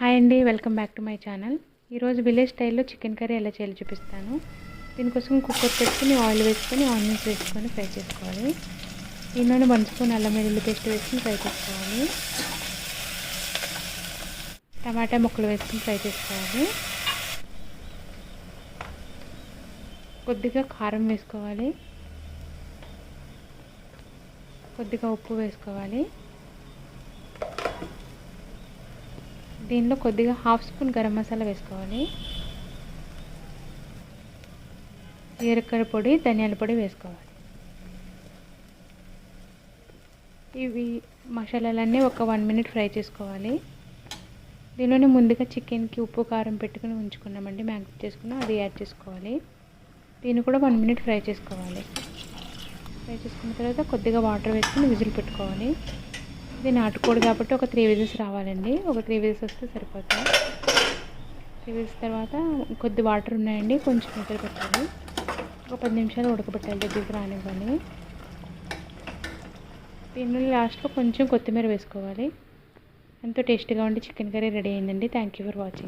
Hi అండి welcome back to my channel. ఈరోజు village స్టైల్లో చికెన్ కర్రీ ఎలా చేయాలో చూపిస్తాను. దీనికోసం కుక్కర్ పెట్టుకుని ఆయిల్ వేసుకొని ఆనియన్స్ వేసుకొని ఫ్రై చేసుకోవాలి. దీనిలోనే వన్ స్పూన్ అల్లం వెల్లుల్లి పేస్ట్ వేసుకుని ఫ్రై చేసుకోవాలి. టమాటా ముక్కలు వేసుకుని ఫ్రై చేసుకోవాలి. కొద్దిగా కారం వేసుకోవాలి. కొద్దిగా ఉప్పు వేసుకోవాలి. దీనిలో కొద్దిగా హాఫ్ స్పూన్ గరం మసాలా వేసుకోవాలి. జీలకర్ర పొడి ధనియాల పొడి వేసుకోవాలి. ఇవి మసాలాలన్నీ ఒక వన్ మినిట్ ఫ్రై చేసుకోవాలి. దీనిలోనే ముందుగా చికెన్కి ఉప్పు కారం పెట్టుకుని ఉంచుకున్నామండి. మ్యాగ్నెట్ చేసుకున్నాం అది యాడ్ చేసుకోవాలి. దీన్ని కూడా వన్ మినిట్ ఫ్రై చేసుకోవాలి. ఫ్రై చేసుకున్న తర్వాత కొద్దిగా వాటర్ వేసుకుని విజిల్ పెట్టుకోవాలి. ఇది నాటుకోడి కాబట్టి ఒక త్రీ విజిల్స్ రావాలండి. ఒక త్రీ విజిల్స్ వస్తే సరిపోతుంది త్రీ విజిల్స్ తర్వాత కొద్ది వాటర్ ఉన్నాయండి. కొంచెం నిద్ర పెట్టాలి ఒక పది నిమిషాలు ఉడకబెట్టాలి దగ్గరికి రానివ్వాలి దీనిలో లాస్ట్లో కొంచెం కొత్తిమీర వేసుకోవాలి. ఎంతో టేస్టీగా ఉండి చికెన్ కర్రీ రెడీ అయిందండి. Thank you for watching